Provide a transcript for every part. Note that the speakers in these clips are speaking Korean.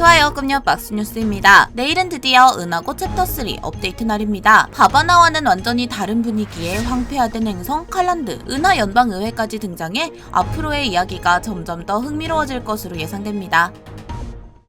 좋아요 꿈녀 박스 뉴스입니다. 내일은 드디어 은하고 챕터 3 업데이트 날입니다. 바바나와는 완전히 다른 분위기의 황폐화된 행성 칼란드, 은하 연방의회까지 등장해 앞으로의 이야기가 점점 더 흥미로워질 것으로 예상됩니다.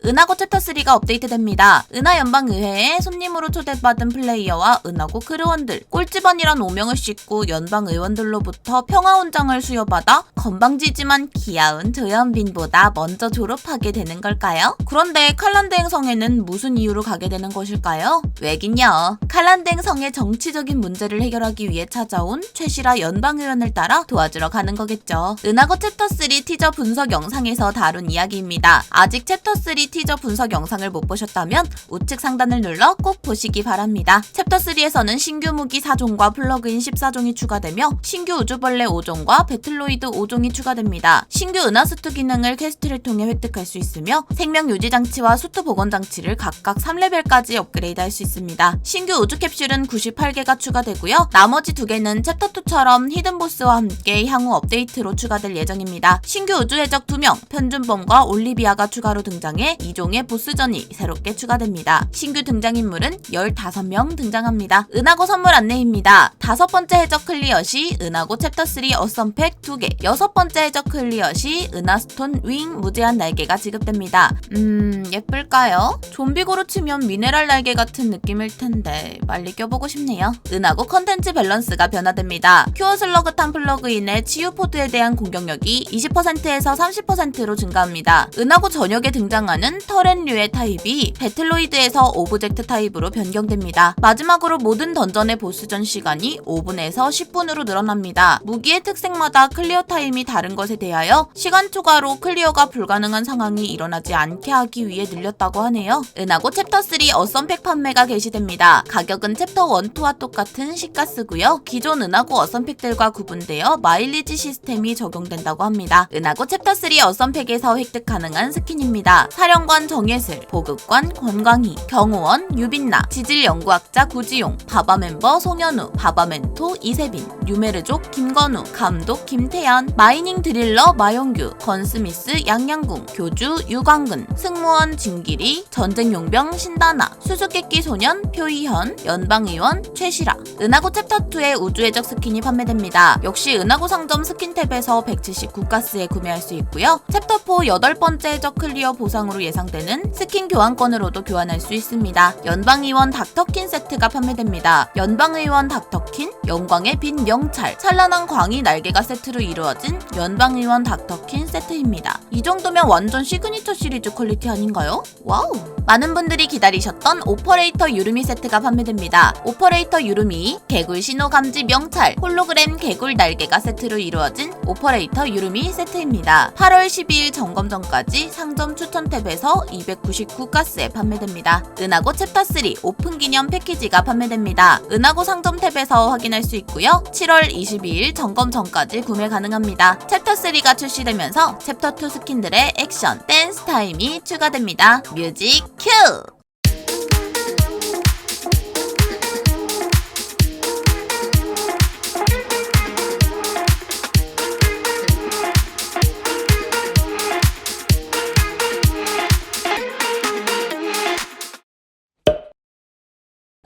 은하고 챕터 3가 업데이트됩니다. 은하 연방 의회에 손님으로 초대받은 플레이어와 은하고 크루원들, 꼴찌반이란 오명을 싣고 연방 의원들로부터 평화 훈장을 수여받아 건방지지만 귀여운 조현빈보다 먼저 졸업하게 되는 걸까요? 그런데 칼란드 행성에는 무슨 이유로 가게 되는 것일까요? 왜긴요. 칼란드 행성의 정치적인 문제를 해결하기 위해 찾아온 최시라 연방 의원을 따라 도와주러 가는 거겠죠. 은하고 챕터 3 티저 분석 영상에서 다룬 이야기입니다. 아직 챕터 3 티저 분석 영상을 못 보셨다면 우측 상단을 눌러 꼭 보시기 바랍니다. 챕터 3에서는 신규 무기 4종과 플러그인 14종이 추가되며 신규 우주벌레 5종과 배틀로이드 5종이 추가됩니다. 신규 은하수트 기능을 퀘스트를 통해 획득할 수 있으며 생명 유지 장치와 수트 복원 장치를 각각 3레벨까지 업그레이드 할 수 있습니다. 신규 우주 캡슐은 98개가 추가되고요. 나머지 두 개는 챕터 2처럼 히든 보스와 함께 향후 업데이트로 추가될 예정입니다. 신규 우주 해적 2명, 편준범과 올리비아가 추가로 등장해 2종의 보스전이 새롭게 추가됩니다. 신규 등장인물은 15명 등장합니다. 은하고 선물 안내입니다. 다섯 번째 해적 클리어 시 은하고 챕터 3 어썸팩 2개, 여섯 번째 해적 클리어 시 은하스톤 윙 무제한 날개가 지급됩니다. 음, 예쁠까요? 좀비고로 치면 미네랄 날개 같은 느낌일 텐데 빨리 껴보고 싶네요. 은하고 컨텐츠 밸런스가 변화됩니다. 큐어 슬러그탄 플러그인의 치유 포드에 대한 공격력이 20%에서 30%로 증가합니다. 은하고 전역에 등장하는 터렌류의 타입이 배틀로이드에서 오브젝트 타입으로 변경됩니다. 마지막으로 모든 던전의 보스전 시간이 5분에서 10분으로 늘어납니다. 무기의 특색마다 클리어 타임이 다른 것에 대하여 시간 초과로 클리어가 불가능한 상황이 일어나지 않게 하기 위해 늘렸다고 하네요. 은하고 챕터 3 어썸팩 판매가 개시됩니다. 가격은 챕터 1, 2와 똑같은 시가스고요. 기존 은하고 어썸팩들과 구분되어 마일리지 시스템이 적용된다고 합니다. 은하고 챕터 3 어썸팩에서 획득 가능한 스킨입니다. 사령 관 정예슬, 보급관 권광희, 경호원 유빈나, 지질연구학자 구지용, 바바 멤버 송현우, 바바 멘토 이세빈, 뉴메르족 김건우, 감독 김태연, 마이닝 드릴러 마용규, 건스미스 양양궁, 교주 유광근, 승무원 진길이, 전쟁용병 신다나, 수수께끼 소년 표이현, 연방의원 최시라, 은하고 챕터 2의 우주해적 스킨이 판매됩니다. 역시 은하고 상점 스킨 탭에서 170 국가스에 구매할 수 있고요. 챕터 4 8번째 해적 클리어 보상으로 예 상되는 스킨 교환권으로도 교환할 수 있습니다. 연방의원 닥터킨 세트가 판매됩니다. 연방의원 닥터킨, 영광의 빈 명찰, 찬란한 광희 날개가 세트로 이루어진 연방의원 닥터킨 세트입니다. 이 정도면 완전 시그니처 시리즈 퀄리티 아닌가요? 와우! 많은 분들이 기다리셨던 오퍼레이터 유르미 세트가 판매됩니다. 오퍼레이터 유르미, 개굴 신호 감지 명찰, 홀로그램 개굴 날개가 세트로 이루어진 오퍼레이터 유르미 세트입니다. 8월 12일 점검 전까지 상점 추천 탭에서 299가스에 판매됩니다. 은하고 챕터 3 오픈 기념 패키지가 판매됩니다. 은하고 상점 탭에서 확인할 수 있고요. 7월 22일 점검 전까지 구매 가능합니다. 챕터 3가 출시되면서 챕터 2 스킨들의 액션, 댄스 타임이 추가됩니다. 뮤직 큐!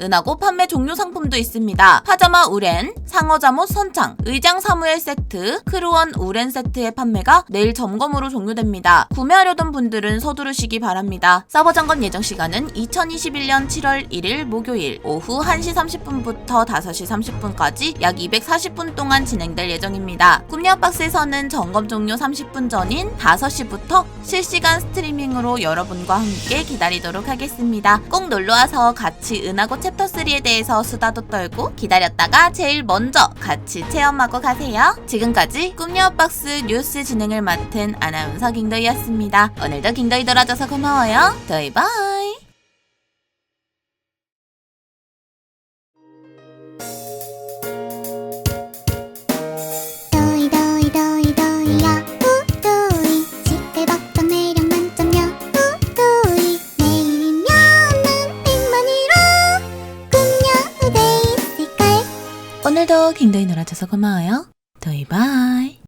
은하고 판매 종료 상품도 있습니다. 파자마 우렌, 상어 잠옷 선창, 의장 사무엘 세트, 크루원 우렌 세트의 판매가 내일 점검으로 종료됩니다. 구매하려던 분들은 서두르시기 바랍니다. 서버 점검 예정 시간은 2021년 7월 1일 목요일 오후 1시 30분부터 5시 30분까지 약 240분 동안 진행될 예정입니다. 꿈녀 박스에서는 점검 종료 30분 전인 5시부터 실시간 스트리밍으로 여러분과 함께 기다리도록 하겠습니다. 꼭 놀러와서 같이 은하고 챕터 3에 대해서 수다도 떨고 기다렸다가 제일 먼저 같이 체험하고 가세요. 지금까지 꿈녀 박스 뉴스 진행을 맡은 아나운서 김도희였습니다. 오늘도 김도희 돌아줘서 고마워요. 도희 바이. 오늘도 김도희 놀아줘서 고마워요. 도희 바이.